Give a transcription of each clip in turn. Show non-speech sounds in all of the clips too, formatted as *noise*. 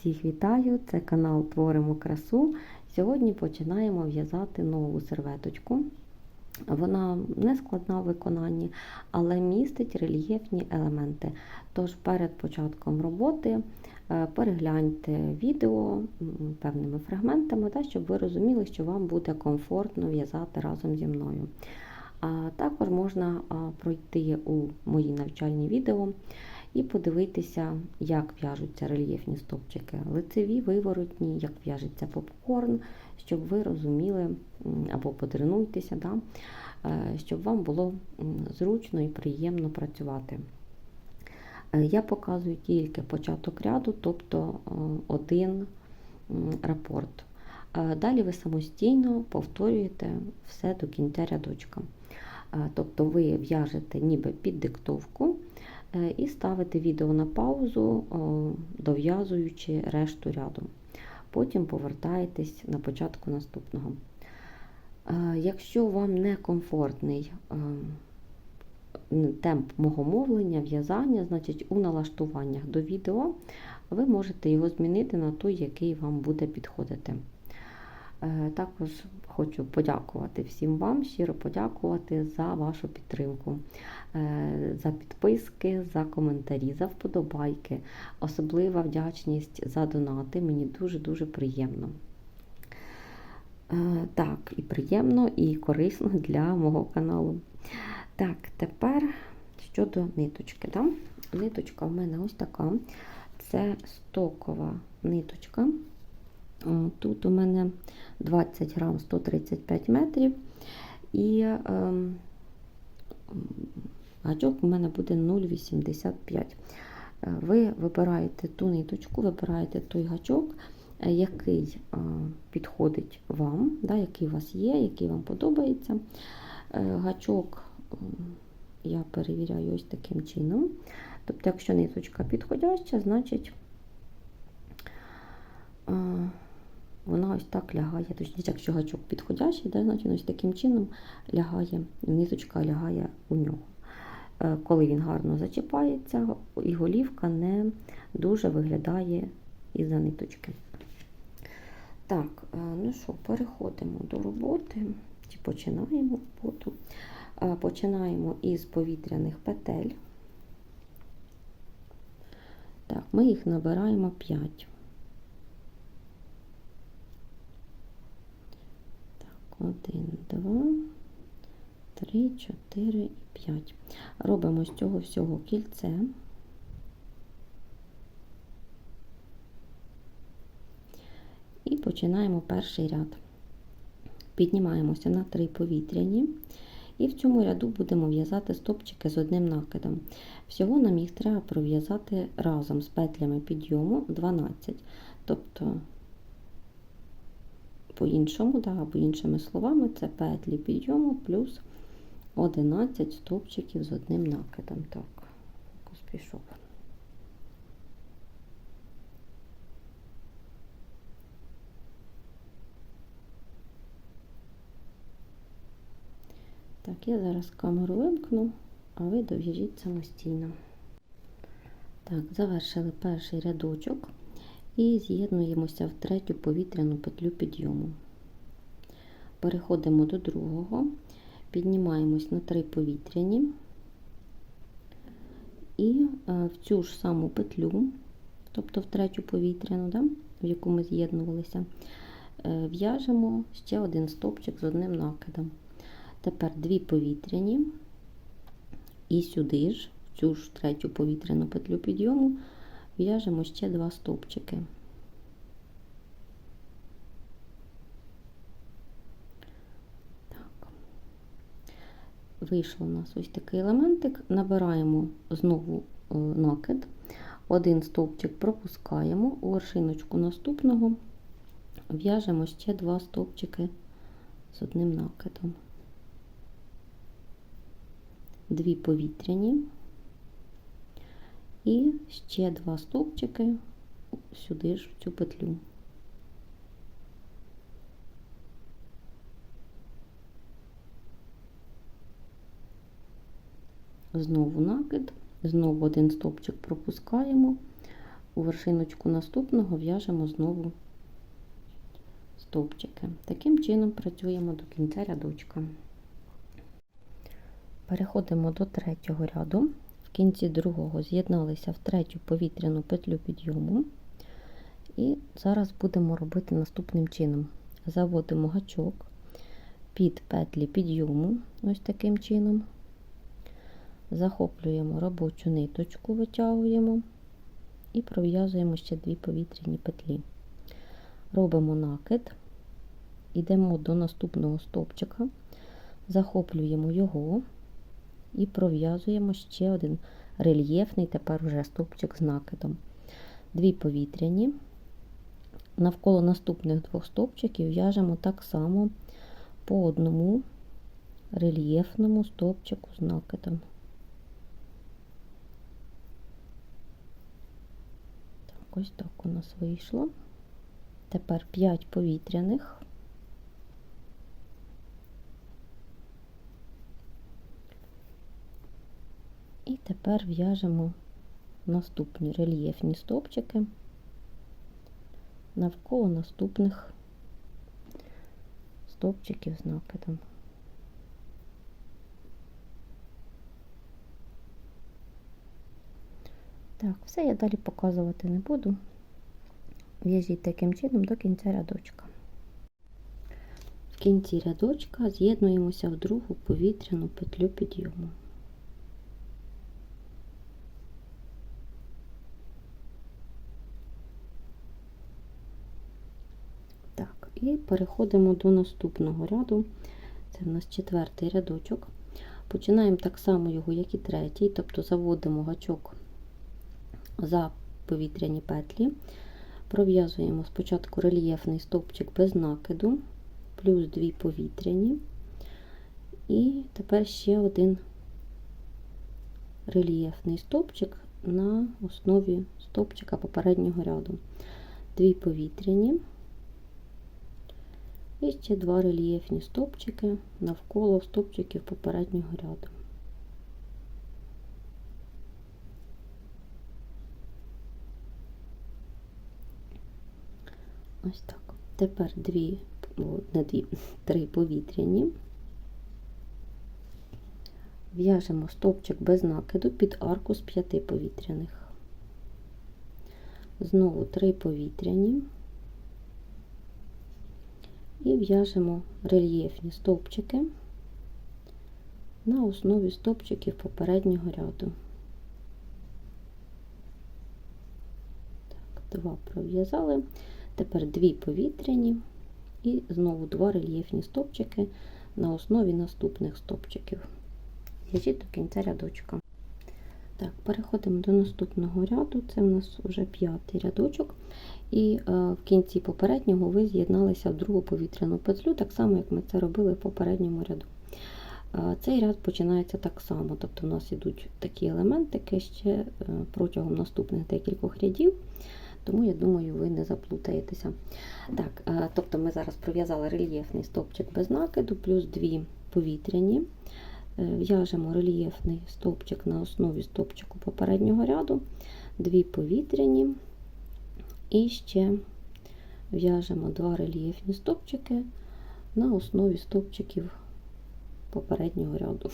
Всіх вітаю! Це канал Творимо красу. Сьогодні починаємо в'язати нову серветочку. Вона не складна в виконанні, але містить рельєфні елементи. Тож перед початком роботи е, перегляньте відео певними фрагментами, та, щоб ви розуміли, що вам буде комфортно в'язати разом зі мною. А також можна пройти у мої навчальні відео і подивитися, як в'яжуться рельєфні стопчики, лицеві, виворотні, як в'яжеться попкорн, щоб ви розуміли або потренуйтеся, да, е, щоб вам було зручно і приємно працювати. Е, Я показую тільки початок ряду, тобто е, один рапорт. Далі ви самостійно повторюєте все до кінця рядочка. Тобто ви в'яжете ніби під диктовку і ставите відео на паузу, дов'язуючи решту ряду. Потім повертаєтесь на початку наступного. Е, Якщо вам не комфортний е, темп мого мовлення, в'язання, значить у налаштуваннях до відео ви можете його змінити на той, який вам буде підходити. Е, Також хочу подякувати всім вам, щиро подякувати за вашу підтримку, е, за підписки, за коментарі, за вподобайки. Особлива вдячність за донати. Мені дуже-дуже приємно. Е, Так, і приємно, і корисно для мого каналу. Так, тепер щодо ниточки. Да? Ниточка в мене ось така. Це стокова ниточка. Тут у мене 20 грам 135 метрів. І е, гачок у мене буде 0,85. Е, Ви вибираєте ту ниточку, вибираєте той гачок, е, який е, підходить вам, який у вас є, який вам подобається. Гачок е, я перевіряю ось таким чином. Тобто, якщо ниточка підходяща, значить е, вона ось так лягає. Точніше, якщо гачок підходящий, да, значить ось таким чином лягає, ниточка лягає у нього. Е, Коли він гарно зачіпається, і голівка не дуже виглядає із-за ниточки. Так, е, ну що, переходимо до роботи, чи починаємо роботу. Е, Починаємо із повітряних петель. Так, ми їх набираємо 5. Так, 1, 2, 3, 4 і 5. Робимо з цього всього кільце. І починаємо перший ряд. Піднімаємося на 3 повітряні. І в цьому ряду будемо в'язати стопчики з одним накидом. Всього нам їх треба пров'язати разом з петлями підйому 12. Тобто, по-іншому, да, або іншими словами, це петлі підйому плюс 11 стовпчиків з одним накидом. Так, фокус пішов. Так, я зараз камеру вимкну, а ви дов'яжіть самостійно. Так, завершили перший рядочок і з'єднуємося в третю повітряну петлю підйому. Переходимо до другого, піднімаємось на три повітряні і е, в цю ж саму петлю, тобто в третю повітряну, да, в яку ми з'єднувалися, е, в'яжемо ще один стовпчик з одним накидом. Тепер дві повітряні, і сюди ж, в цю ж третю повітряну петлю підйому, в'яжемо ще два стовпчики. Так. Вийшло у нас ось такий елементик. Набираємо знову е, накид, один стовпчик пропускаємо, у вершиночку наступного в'яжемо ще два стовпчики з одним накидом дві повітряні і ще два стовпчики сюди ж в цю петлю. Знову накид, знову один стовпчик пропускаємо, у вершиночку наступного в'яжемо знову стовпчики. Таким чином працюємо до кінця рядочка. Переходимо до третього ряду. Кінці другого з'єдналися в третю повітряну петлю підйому. І зараз будемо робити наступним чином: заводимо гачок під петлі підйому, ось таким чином. Захоплюємо робочу ниточку, витягуємо і пров'язуємо ще дві повітряні петлі. Робимо накид, йдемо до наступного стовпчика, захоплюємо його і пров'язуємо ще один рельєфний, тепер вже стовпчик з накидом. Дві повітряні. Навколо наступних двох стовпчиків в'яжемо так само по одному рельєфному стовпчику з накидом. Так, ось так у нас вийшло. Тепер 5 повітряних. І тепер в'яжемо наступні рельєфні стовпчики навколо наступних стовпчиків з накидом. Так, все я далі показувати не буду. В'яжіть таким чином до кінця рядочка. В кінці рядочка з'єднуємося в другу повітряну петлю підйому. Так, і переходимо до наступного ряду. Це в нас четвертий рядочок. Починаємо так само його, як і третій, тобто заводимо гачок за повітряні петлі. Пров'язуємо спочатку рельєфний стовпчик без накиду, плюс дві повітряні, і тепер ще один рельєфний стовпчик на основі стовпчика попереднього ряду. Дві повітряні, і ще два рельєфні стовпчики навколо стовпчиків попереднього ряду. Ось так. Тепер дві, не дві, *laughs* три повітряні. В'яжемо стовпчик без накиду під арку з п'яти повітряних. Знову три повітряні. І в'яжемо рельєфні стовпчики на основі стовпчиків попереднього ряду. Так, два пров'язали. Тепер дві повітряні і знову два рельєфні стовпчики на основі наступних стовпчиків. В'яжіть до кінця рядочка. Так, переходимо до наступного ряду, це у нас вже п'ятий рядочок. І е, в кінці попереднього ви з'єдналися в другу повітряну петлю, так само, як ми це робили в попередньому ряду. Е, цей ряд починається так само, тобто у нас йдуть такі елементики ще е, протягом наступних декількох рядів тому я думаю, ви не заплутаєтеся. Так, Тобто ми зараз пров'язали рельєфний стовпчик без накиду, плюс дві повітряні. Е, в'яжемо рельєфний стовпчик на основі стовпчику попереднього ряду, дві повітряні, і ще в'яжемо два рельєфні стовпчики на основі стовпчиків попереднього ряду.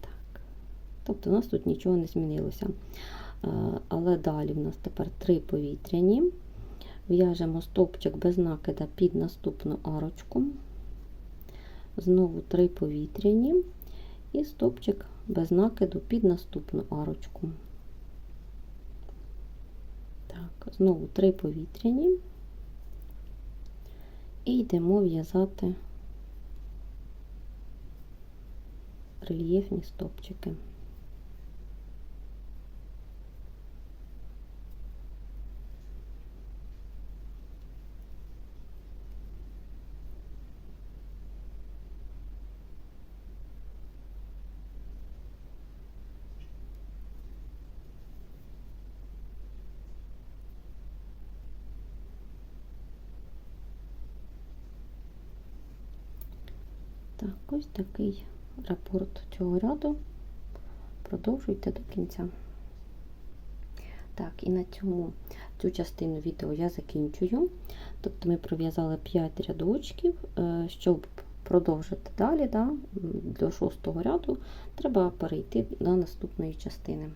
Так. Тобто у нас тут нічого не змінилося. Е, але далі в нас тепер три повітряні. В'яжемо стовпчик без накида під наступну арочку, знову три повітряні і стовпчик без накиду під наступну арочку. Так, Знову три повітряні і йдемо в'язати рельєфні стовпчики. Так, ось такий рапорт цього ряду. Продовжуйте до кінця. Так, і на цьому цю частину відео я закінчую. Тобто ми пров'язали 5 рядочків, Е, щоб продовжити далі, да, до шостого ряду, треба перейти до наступної частини.